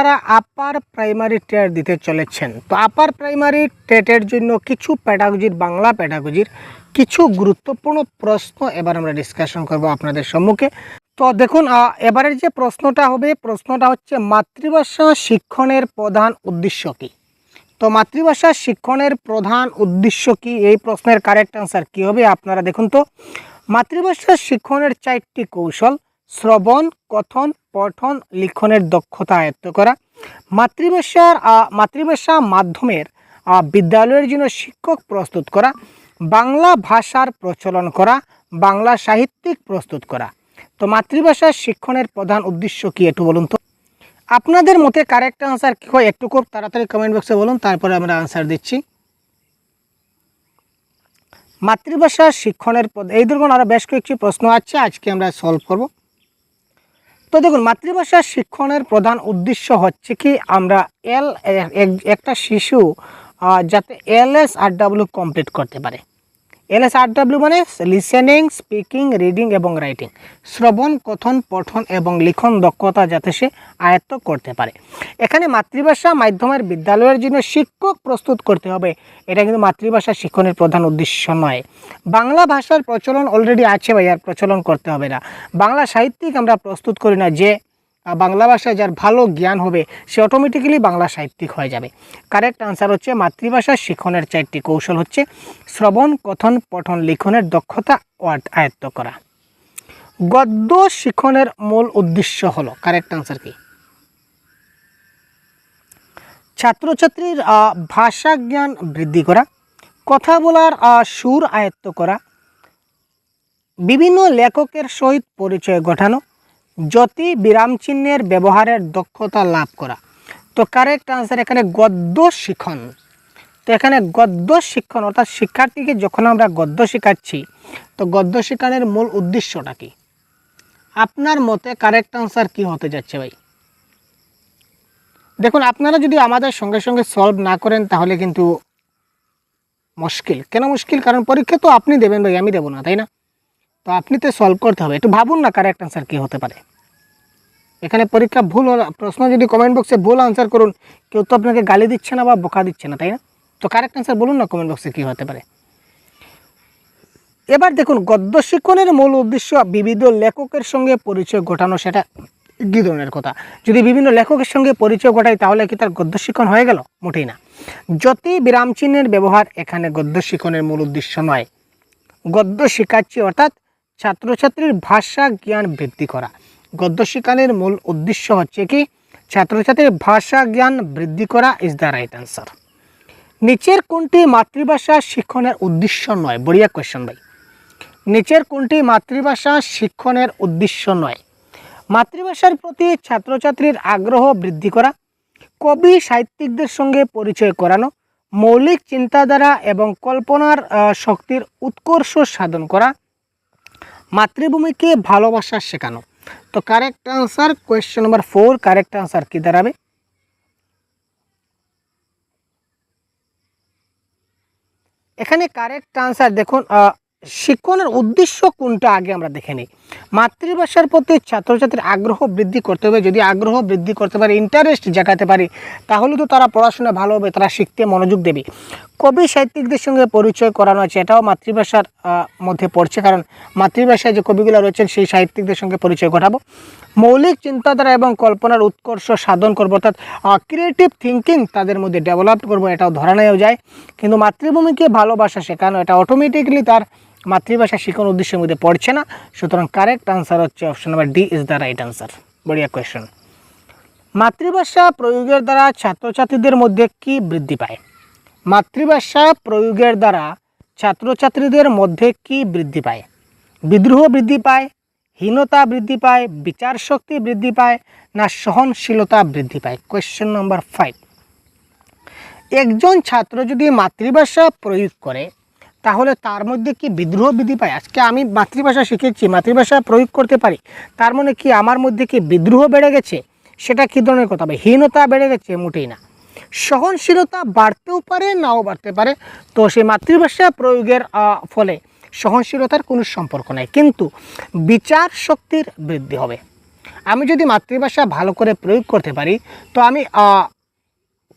যারা upper primary TET দিতে চলেছেন। তো আপার প্রাইমারি টেটের জন্য কিছু প্যাডাগজির বাংলা প্যাডাগজির কিছু গুরুত্বপূর্ণ প্রশ্ন এবার আমরা ডিসকাশন করব আপনাদের সম্মুখে। তো দেখুন এবারের যে প্রশ্নটা হবে, প্রশ্নটা হচ্ছে মাতৃভাষা শিক্ষণের প্রধান উদ্দেশ্য কী? তো মাতৃভাষা শিক্ষণের প্রধান উদ্দেশ্য কি? এই প্রশ্নের কারেক্ট আনসার কি হবে আপনারা দেখুন তো। মাতৃভাষা শিক্ষণের চারটি কৌশল, শ্রবণ, কথন পঠন লিখনের দক্ষতা আয়ত্ত করা। মাতৃভাষার মাতৃভাষা মাধ্যমের বিদ্যালয়ের জন্য শিক্ষক প্রস্তুত করা। বাংলা ভাষার প্রচলন করা। বাংলা সাহিত্যিক প্রস্তুত করা। তো মাতৃভাষা শিক্ষণের প্রধান উদ্দেশ্য কি একটু বলুন তো? আপনাদের মতে কারেক্ট আনসার কী হয় একটু খুব তাড়াতাড়ি কমেন্ট বক্সে বলুন, তারপরে আমরা আনসার দিচ্ছি। মাতৃভাষা শিক্ষণের এই ধরুন আরও বেশ কয়েকটি প্রশ্ন আছে, আজকে আমরা সলভ করব। তো দেখুন, মাতৃভাষা শিক্ষণের প্রধান উদ্দেশ্য হচ্ছে কি, আমরা এল একটা শিশু যাতে L S R W complete করতে পারে। এল এস আর ডাব্লিউ মানে লিসেনিং স্পিকিং রিডিং এবং রাইটিং শ্রবণ, কথন, পঠন এবং লিখন দক্ষতা যাতে সে আয়ত্ত করতে পারে। এখানে মাতৃভাষা মাধ্যমের বিদ্যালয়ের জন্য শিক্ষক প্রস্তুত করতে হবে। এটা কিন্তু মাতৃভাষা শিক্ষণের প্রধান উদ্দেশ্য নয়। বাংলা ভাষার প্রচলন অলরেডি আছে ভাই, আর প্রচলন করতে হবে না। বাংলা সাহিত্যিক আমরা প্রস্তুত করি না যে বাংলা ভাষায় যার ভালো জ্ঞান হবে, সে অটোমেটিক্যালি বাংলা সাহিত্যিক হয়ে যাবে। কারেক্ট আনসার হচ্ছে, মাতৃভাষা শিক্ষণের চারটি কৌশল হচ্ছে, শ্রবণ, কথন, পঠন, লিখনের দক্ষতা আয়ত্ত করা। গদ্য শিখনের মূল উদ্দেশ্য হলো কারেক্ট আনসার কি? ছাত্রছাত্রীর ভাষা জ্ঞান বৃদ্ধি করা, কথা বলার সুর আয়ত্ত করা, বিভিন্ন লেখকের সহিত পরিচয় ঘটানো জ্যোতি বিরাম চিহ্নের ব্যবহারের দক্ষতা লাভ করা। তো কারেক্ট আনসার এখানে গদ্য শিখন। তো এখানে গদ্য শিক্ষণ অর্থাৎ শিক্ষার্থীকে যখন আমরা গদ্য শেখাচ্ছি, তো গদ্য শেখানোর মূল উদ্দেশ্যটা কি? আপনার মতে কারেক্ট আনসার কি হতে যাচ্ছে ভাই? দেখুন, আপনারা যদি আমাদের সঙ্গে সঙ্গে সলভ না করেন, তাহলে কিন্তু মুশকিল। কেন মুশকিল? কারণ পরীক্ষা তো আপনি দেবেন ভাই, আমি দেবো না, তাই না? তো আপনি তো সলভ করতে হবে। একটু ভাবুন না কারেক্ট আনসার কী হতে পারে। এখানে পরীক্ষা ভুল প্রশ্ন যদি কমেন্ট বক্সে ভুল আনসার করুন, কেউ তো আপনাকে গালি দিচ্ছে না বা বোকা দিচ্ছে না, তাই না? তো কারেক্ট আনসার বলুন না কমেন্ট বক্সে কী হতে পারে। এবার দেখুন, গদ্য শিক্ষণের মূল উদ্দেশ্য বিবিধ লেখকের সঙ্গে পরিচয় ঘটানো, সেটা কী ধরনের কথা? যদি বিভিন্ন লেখকের সঙ্গে পরিচয় ঘটাই, তাহলে কি তার গদ্য শিক্ষণ হয়ে গেল? মোটেই না। যতই বিরাম চিহ্নের ব্যবহার, এখানে গদ্য শিক্ষণের মূল উদ্দেশ্য নয়। গদ্য শেখাচ্ছি অর্থাৎ ছাত্রছাত্রীর ভাষা জ্ঞান বৃদ্ধি করা। গদ্য শিক্ষণের মূল উদ্দেশ্য হচ্ছে কি? ছাত্রছাত্রীর ভাষা জ্ঞান বৃদ্ধি করা ইজ দ্য রাইট অ্যান্সার নিচের কোনটি মাতৃভাষা শিক্ষণের উদ্দেশ্য নয়? বড়িয়া কোয়েশ্চন ভাই। নিচের কোনটি মাতৃভাষা শিক্ষণের উদ্দেশ্য নয়? মাতৃভাষার প্রতি ছাত্রছাত্রীর আগ্রহ বৃদ্ধি করা, কবি সাহিত্যিকদের সঙ্গে পরিচয় করানো, মৌলিক চিন্তাধারা এবং কল্পনার শক্তির উৎকর্ষ সাধন করা, মাতৃভূমিকে ভালোবাসা শেখানো। তো correct answer question number four correct answer কী দাঁড়াবে? এখানে কারেক্ট আনসার দেখুন শিক্ষণের উদ্দেশ্য কোনটা আগে আমরা দেখে নিই। মাতৃভাষার প্রতি ছাত্রছাত্রীর আগ্রহ বৃদ্ধি করতে হবে। যদি আগ্রহ বৃদ্ধি করতে পারে ইন্টারেস্ট জাগাতে পারে, তাহলে তো তারা পড়াশোনা ভালো হবে, তারা শিখতে মনোযোগ দেবে। কবি সাহিত্যিকদের সঙ্গে পরিচয় করানো আছে, এটাও মাতৃভাষার মধ্যে পড়ছে। কারণ মাতৃভাষায় যে কবিগুলো রয়েছেন, সেই সাহিত্যিকদের সঙ্গে পরিচয় ঘটাবো। মৌলিক চিন্তাধারা এবং কল্পনার উৎকর্ষ সাধন করব, অর্থাৎ ক্রিয়েটিভ থিঙ্কিং তাদের মধ্যে ডেভেলপ করব, এটাও ধরা নেওয়া যায়। কিন্তু মাতৃভূমিকে ভালোবাসা শেখানো, এটা অটোমেটিকলি তার মাতৃভাষা শিখানোর উদ্দেশ্যের মধ্যে পড়ছে না, সুতরাং কারেক্ট আনসার হচ্ছে option number D is the right answer বড়িয়া question মাতৃভাষা প্রয়োগের দ্বারা ছাত্রছাত্রীদের মধ্যে কি বৃদ্ধি পায়? মাতৃভাষা প্রয়োগের দ্বারা ছাত্রছাত্রীদের মধ্যে কি বৃদ্ধি পায়? বিদ্রোহ বৃদ্ধি পায়, হীনতা বৃদ্ধি পায়, বিচার শক্তি বৃদ্ধি পায়, না সহনশীলতা বৃদ্ধি পায়? কোয়েশ্চেন নম্বর ফাইভ একজন ছাত্র যদি মাতৃভাষা প্রয়োগ করে তাহলে তার মধ্যে কি বিদ্রোহ বৃদ্ধি পায়? আজকে আমি মাতৃভাষা শিখেছি, মাতৃভাষা প্রয়োগ করতে পারি। তার মানে কি আমার মধ্যে কি বিদ্রোহ বেড়ে গেছে? সেটা কী ধরনের কথা? হবে হীনতা বেড়ে গেছে মোটেই না। সহনশীলতা বাড়তেও পারে, নাও বাড়তে পারে। তো সেই মাতৃভাষা প্রয়োগের ফলে সহনশীলতার কোনো সম্পর্ক নাই। কিন্তু বিচার শক্তির বৃদ্ধি হবে। আমি যদি মাতৃভাষা ভালো করে প্রয়োগ করতে পারি, তো আমি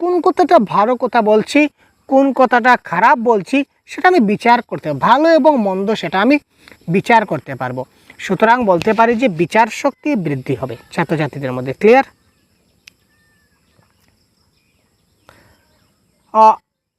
কোন কথাটা ভালো কথা বলছি? কোন কথাটা খারাপ বলছি সেটা আমি বিচার করতে ভালো এবং মন্দ সেটা আমি বিচার করতে পারব। সুতরাং বলতে পারি যে বিচার শক্তি বৃদ্ধি হবে। ছাত্রছাত্রীদের মধ্যে ক্লিয়ার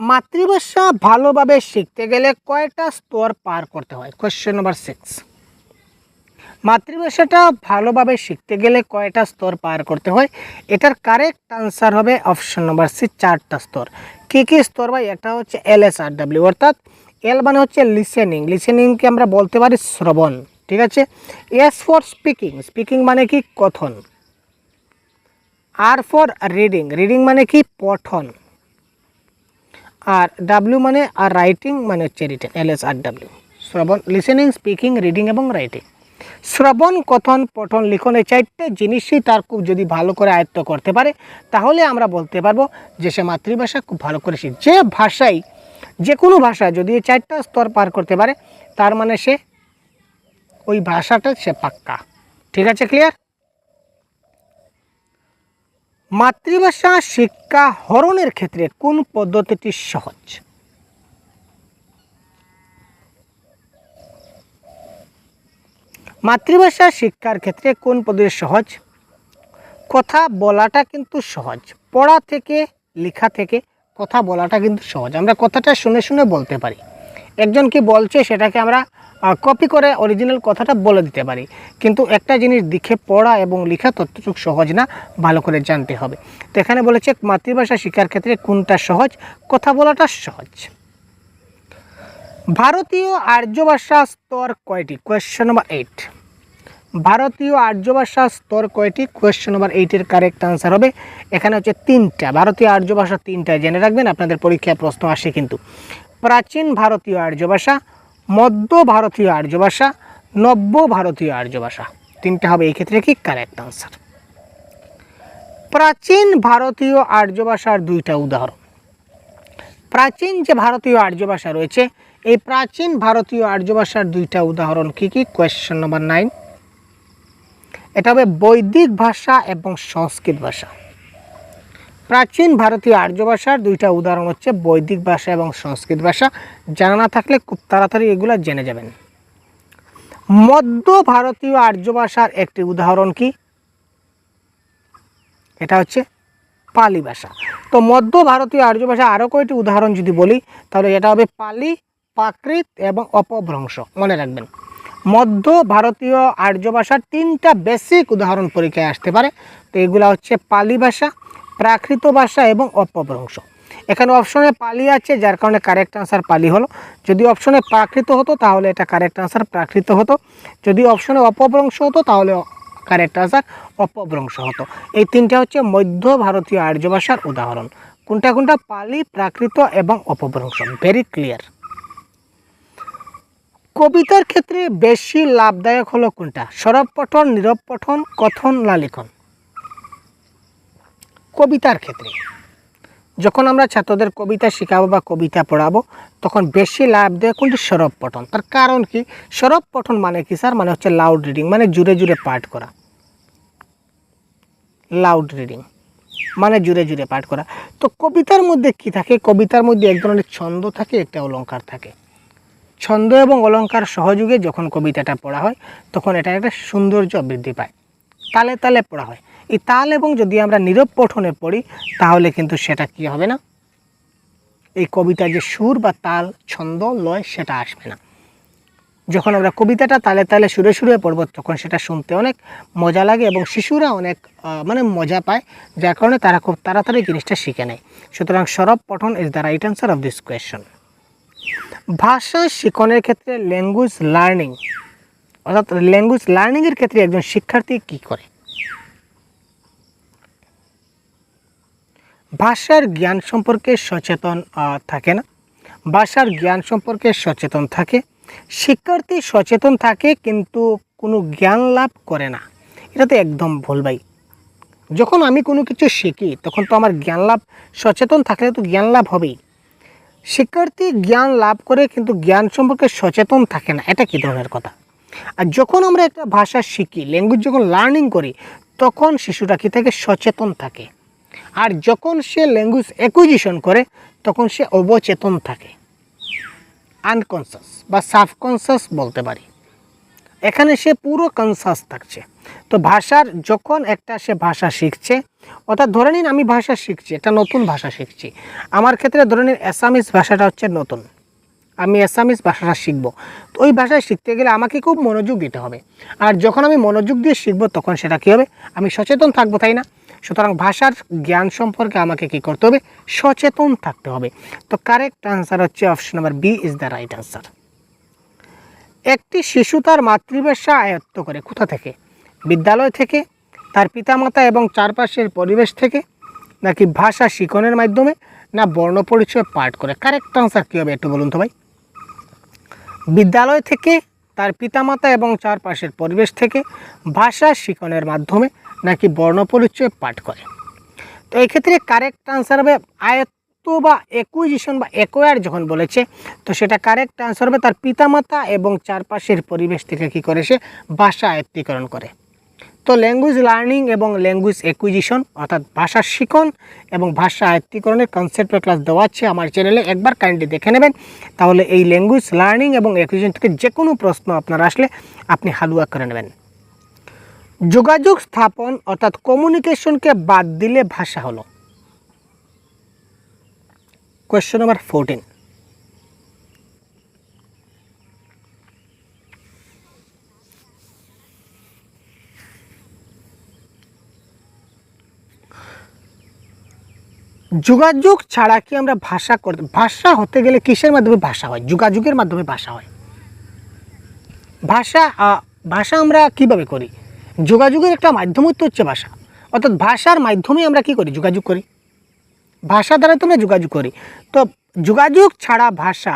মাতৃভাষা ভালোভাবে শিখতে গেলে কয়টা স্তর পার করতে হয়? কোয়েশ্চেন নাম্বার সিক্স মাতৃভাষাটা ভালোভাবে শিখতে গেলে কয়টা স্তর পার করতে হয়? এটার কারেক্ট আনসার হবে অপশন নম্বর সি চারটা স্তর। কী কী স্তর ভাই? একটা হচ্ছে এল এস আর ডাব্লিউ অর্থাৎ এল মানে হচ্ছে লিসেনিং লিসেনিংকে আমরা বলতে পারি শ্রবণ, ঠিক আছে? এস ফর স্পিকিং স্পিকিং মানে কি? কথন। আর ফর রিডিং রিডিং মানে কি? পঠন। আর ডাব্লিউ মানে আর রাইটিং মানে হচ্ছে written L S R W শ্রবণ লিসেনিং স্পিকিং রিডিং এবং রাইটিং শ্রবণ, কথন, পঠন, লিখন এই চারটে জিনিসই তার খুব যদি ভালো করে আয়ত্ত করতে পারে, তাহলে আমরা বলতে পারব যে সে মাতৃভাষা খুব ভালো করে শিখ। যে ভাষাই, যে কোনো ভাষা যদি এই চারটা স্তর পার করতে পারে, তার মানে সে ওই ভাষাটা সে পাক্কা। ঠিক আছে ক্লিয়ার মাতৃভাষা শিক্ষা হরণের ক্ষেত্রে কোন পদ্ধতিটি সহজ? মাতৃভাষা শিক্ষার ক্ষেত্রে কোন পদ্ধতি সহজ? কথা বলাটা কিন্তু সহজ, পড়া থেকে লেখা থেকে কথা বলাটা কিন্তু সহজ। আমরা কথাটা শুনে শুনে বলতে পারি। একজন কি বলছে সেটাকে আমরা কপি করে অরিজিনাল কথাটা বলে দিতে পারি। কিন্তু একটা জিনিস দেখে পড়া এবং লেখা ততটুকু সহজ না, ভালো করে জানতে হবে। তো এখানে বলেছে মাতৃভাষা শিক্ষার ক্ষেত্রে কোনটা সহজ? কথা বলাটা সহজ। ভারতীয় আর্য ভাষা স্তর কয়টি? কোয়েশ্চেন নম্বর এইট ভারতীয় আর্য ভাষা স্তর কয়টি? কোয়েশ্চেন নম্বর এইটের কারেক্ট আনসার হবে। এখানে হচ্ছে তিনটা। ভারতীয় আর্য ভাষা তিনটা জেনে রাখবেন, আপনাদের পরীক্ষায় প্রশ্ন আসে কিন্তু। প্রাচীন ভারতীয় আর্য ভাষা মধ্য ভারতীয় আর্য ভাষা নব্য ভারতীয় আর্য ভাষা তিনটা হবে এই ক্ষেত্রে কি? কারেক্ট আনসার প্রাচীন ভারতীয় আর্য ভাষার দুইটা উদাহরণ। প্রাচীন যে ভারতীয় আর্য ভাষা রয়েছে এই প্রাচীন ভারতীয় আর্য ভাষার দুইটা উদাহরণ কি কি? কোয়েশ্চেন নম্বর নাইন এটা হবে বৈদিক ভাষা এবং সংস্কৃত ভাষা। প্রাচীন ভারতীয় আর্য ভাষার দুইটা উদাহরণ হচ্ছে বৈদিক ভাষা এবং সংস্কৃত ভাষা। জানা না থাকলে খুব তাড়াতাড়ি এগুলো জেনে যাবেন। মধ্য ভারতীয় আর্য ভাষার একটি উদাহরণ কি? এটা হচ্ছে পালি ভাষা। তো মধ্য ভারতীয় আর্য ভাষা আরও কয়টি উদাহরণ যদি বলি, তাহলে এটা হবে পালি প্রাকৃত এবং অপভ্রংশ। মনে রাখবেন, মধ্য ভারতীয় আর্য ভাষার তিনটা বেসিক উদাহরণ পরীক্ষায় আসতে পারে। তো এগুলো হচ্ছে পালি ভাষা, প্রাকৃত ভাষা এবং অপভ্রংশ। এখানে অপশনে পালি আছে, যার কারণে কারেক্ট আনসার পালি হলো। যদি অপশনে প্রাকৃত হতো, তাহলে এটা কারেক্ট আনসার প্রাকৃত হতো। যদি অপশনে অপভ্রংশ হতো, তাহলে কারেক্ট আনসার অপভ্রংশ হতো। এই তিনটা হচ্ছে মধ্য ভারতীয় আর্য ভাষার উদাহরণ। কোনটা কোনটা? পালি, প্রাকৃত এবং অপভ্রংশ। ভেরি ক্লিয়ার কবিতার ক্ষেত্রে বেশি লাভদায়ক হলো কোনটা? সরব পঠন, নীরব পঠন, কথন, লালিখন। কবিতার ক্ষেত্রে। যখন আমরা ছাত্রদের কবিতা শেখাবো বা কবিতা পড়াবো, তখন বেশি লাভ দেয় কোনটি? সরব পঠন। তার কারণ কি? সরব পঠন মানে কি স্যার? মানে হচ্ছে লাউড রিডিং মানে জুড়ে জুড়ে পাঠ করা। লাউড রিডিং মানে জুড়ে জুড়ে পাঠ করা। তো কবিতার মধ্যে কি থাকে? কবিতার মধ্যে এক ধরনের ছন্দ থাকে, একটা অলঙ্কার থাকে। ছন্দ এবং অলঙ্কার সহযোগে যখন কবিতাটা পড়া হয়, তখন এটা একটা সৌন্দর্য বৃদ্ধি পায়। তালে তালে পড়া হয়। এই তাল এবং যদি আমরা নীরব পঠনে পড়ি, তাহলে কিন্তু সেটা কি হবে না? এই কবিতার যে সুর বা তাল, ছন্দ, লয়, সেটা আসবে না। যখন আমরা কবিতাটা তালে তালে সুরে সুরে পড়ব, তখন সেটা শুনতে অনেক মজা লাগে এবং শিশুরা অনেক মানে মজা পায়, যার কারণে তারা খুব তাড়াতাড়ি জিনিসটা শিখে নেয়। সুতরাং সরব পঠন is the right answer of this question ভাষা শিখনের ক্ষেত্রে ল্যাঙ্গুয়েজ লার্নিং অর্থাৎ ল্যাঙ্গুয়েজ লার্নিংয়ের ক্ষেত্রে একজন শিক্ষার্থী কি করে? ভাষার জ্ঞান সম্পর্কে সচেতন থাকে না? ভাষার জ্ঞান সম্পর্কে সচেতন থাকে। শিক্ষার্থী সচেতন থাকে কিন্তু কোনো জ্ঞান লাভ করে না। এটা তো একদম ভুল ভাই। যখন আমি কোনো কিছু শিখি, তখন তো আমার জ্ঞান লাভ সচেতন থাকলে তো জ্ঞান লাভ হবেই। শিক্ষার্থী জ্ঞান লাভ করে কিন্তু জ্ঞান সম্পর্কে সচেতন থাকে না। এটা কী ধরনের কথা? আর যখন আমরা একটা ভাষা শিখি ল্যাঙ্গুয়েজ যখন লার্নিং করি, তখন শিশুটা কি থাকে? সচেতন থাকে। আর যখন সে ল্যাঙ্গুয়েজ অ্যাকুইজিশন করে, তখন সে অবচেতন থাকে। আনকনসাস বা সাবকনসাস বলতে পারি। এখানে সে পুরো কনসাস থাকছে। তো ভাষার যখন একটা সে ভাষা শিখছে, অর্থাৎ ধরে নিন আমি ভাষা শিখছি, একটা নতুন ভাষা শিখছি। আমার ক্ষেত্রে ধরে নিন অ্যাসামিস ভাষাটা হচ্ছে নতুন। আমি অ্যাসামিস ভাষাটা শিখব। তো ওই ভাষা শিখতে গেলে আমাকে খুব মনোযোগ দিতে হবে। আর যখন আমি মনোযোগ দিয়ে শিখব, তখন সেটা কী হবে? আমি সচেতন থাকব, তাই না? সুতরাং ভাষার জ্ঞান সম্পর্কে আমাকে কী করতে হবে? সচেতন থাকতে হবে। তো কারেক্ট আনসার হচ্ছে option number B is the right answer একটি শিশু তার মাতৃভাষা আয়ত্ত করে কোথা থেকে? বিদ্যালয় থেকে, তার পিতামাতা এবং চারপাশের পরিবেশ থেকে, নাকি ভাষা শিখনের মাধ্যমে, না বর্ণ পরিচয় পাঠ করে? কারেক্ট আনসার কী হবে একটু বলুন তো ভাই? বিদ্যালয় থেকে, তার পিতামাতা এবং চারপাশের পরিবেশ থেকে ভাষা শিখনের মাধ্যমে, নাকি বর্ণ পরিচয় পাঠ করে? তো এক্ষেত্রে কারেক্ট আনসার হবে আয়ত্ত বা একুইজিশন বা একোয়ার যখন বলেছে, তো সেটা কারেক্ট আনসার হবে তার পিতামাতা এবং চারপাশের পরিবেশ থেকে কী করে সে ভাষা আয়ত্তীকরণ করে। তো ল্যাঙ্গুয়েজ লার্নিং এবং ল্যাঙ্গুয়েজ একুইজিশন অর্থাৎ ভাষা শিখন এবং ভাষা আয়ত্তীকরণের কনসেপ্টের ক্লাস দেওয়া আছে আমার চ্যানেলে একবার কাইন্ডলি দেখে নেবেন। তাহলে এই ল্যাঙ্গুয়েজ লার্নিং এবং একুইজিশন থেকে যে কোনো প্রশ্ন আপনার আসলে আপনি হালুয়া করে নেবেন। যোগাযোগ স্থাপন, অর্থাৎ কমিউনিকেশনকে বাদ দিলে ভাষা হলো। কোয়েশ্চন নাম্বার ফোরটিন যোগাযোগ ছাড়া কি আমরা ভাষা করতে ভাষা হতে গেলে কিসের মাধ্যমে ভাষা হয়? যোগাযোগের মাধ্যমে ভাষা হয়। ভাষা ভাষা আমরা কীভাবে করি? যোগাযোগের একটা মাধ্যমই তো হচ্ছে ভাষা। অর্থাৎ ভাষার মাধ্যমে আমরা কি করি? যোগাযোগ করি। ভাষা দ্বারা তো আমরা যোগাযোগ করি। তো যোগাযোগ ছাড়া ভাষা,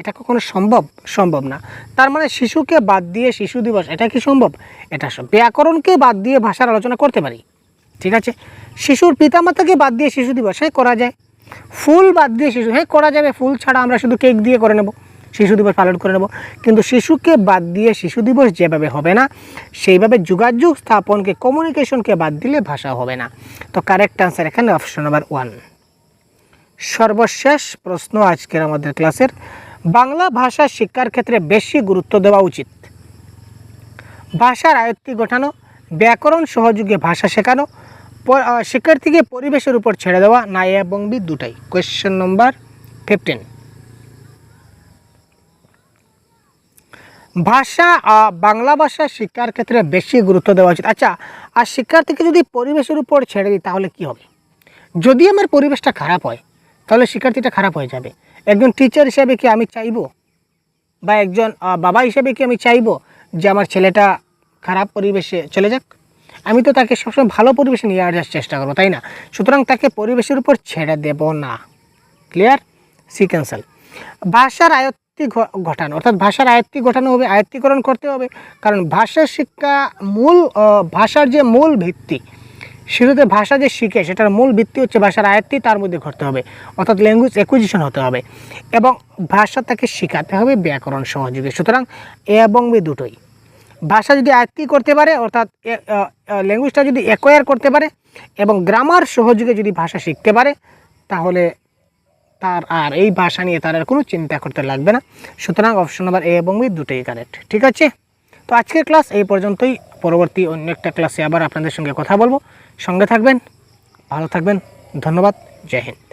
এটা কখনো সম্ভব? সম্ভব না। তার মানে শিশুকে বাদ দিয়ে শিশু দিবস, এটা কি সম্ভব? এটা ব্যাকরণকে বাদ দিয়ে ভাষার আলোচনা করতে পারি। ঠিক আছে? শিশুর পিতামাতাকে বাদ দিয়ে শিশু দিবস হ্যাঁ করা যায়। ফুল বাদ দিয়ে শিশু হ্যাঁ করা যাবে। ফুল ছাড়া আমরা শুধু কেক দিয়ে করে নেব। শিশু দিবস পালন করে নেব। কিন্তু শিশুকে বাদ দিয়ে শিশু দিবস যেভাবে হবে না, সেইভাবে যোগাযোগ স্থাপনকে কমিউনিকেশনকে বাদ দিলে ভাষা হবে না। তো কারেক্ট আনসার এখানে অপশন নাম্বার ওয়ান সর্বশেষ প্রশ্ন আজকের আমাদের ক্লাসের। বাংলা ভাষা শিক্ষার ক্ষেত্রে বেশি গুরুত্ব দেওয়া উচিত। ভাষার আয়ত্তি গোঠানো ব্যাকরণ সহযোগে ভাষা শেখানো শিক্ষার্থীকে পরিবেশের উপর ছেড়ে দেওয়া না এবং বি দুটাই। কোয়েশ্চেন নম্বর ফিফটিন ভাষা বাংলা ভাষা শিক্ষার ক্ষেত্রে বেশি গুরুত্ব দেওয়া উচিত। আচ্ছা আর শিক্ষার্থীকে যদি পরিবেশের উপর ছেড়ে দিই তাহলে কি হবে? যদি আমার পরিবেশটা খারাপ হয় তাহলে শিক্ষার্থীটা খারাপ হয়ে যাবে। একজন টিচার হিসাবে কি আমি চাইব? বা একজন বাবা হিসাবে কি আমি চাইব যে আমার ছেলেটা খারাপ পরিবেশে চলে যাক? আমি তো তাকে সবসময় ভালো পরিবেশে নিয়ে আসার চেষ্টা করব, তাই না? সুতরাং তাকে পরিবেশের উপর ছেড়ে দেব না। ক্লিয়ার সি ক্যান্সেল ভাষার আয়ত্তি ঘটানো, অর্থাৎ ভাষার আয়ত্তি ঘটানো হবে, আয়ত্তীকরণ করতে হবে। কারণ ভাষা শিক্ষা মূল ভাষার যে মূল ভিত্তি শুরুতে ভাষা যে শিখে, সেটার মূল ভিত্তি হচ্ছে ভাষার আয়ত্তি তার মধ্যে ঘটতে হবে। অর্থাৎ ল্যাঙ্গুয়েজ অ্যাকুইজিশন হতে হবে এবং ভাষা তাকে শেখাতে হবে ব্যাকরণ সহযোগে। সুতরাং এ এবং বি দুটোই। ভাষা যদি আয়ত্তি করতে পারে, অর্থাৎ ল্যাঙ্গুয়েজটা যদি অ্যাকোয়ার করতে পারে এবং গ্রামার সহযোগে যদি ভাষা শিখতে পারে, তাহলে তার আর এই ভাষা নিয়ে তার আর কোনো চিন্তা করতে লাগবে না। সুতরাং অপশন নাম্বার এ এবং বি দুটোই কারেক্ট ঠিক আছে? তো আজকের ক্লাস এই পর্যন্তই। পরবর্তী অন্য একটা ক্লাসে আবার আপনাদের সঙ্গে কথা বলব। সঙ্গে থাকবেন, ভালো থাকবেন, ধন্যবাদ, জয় হিন্দ।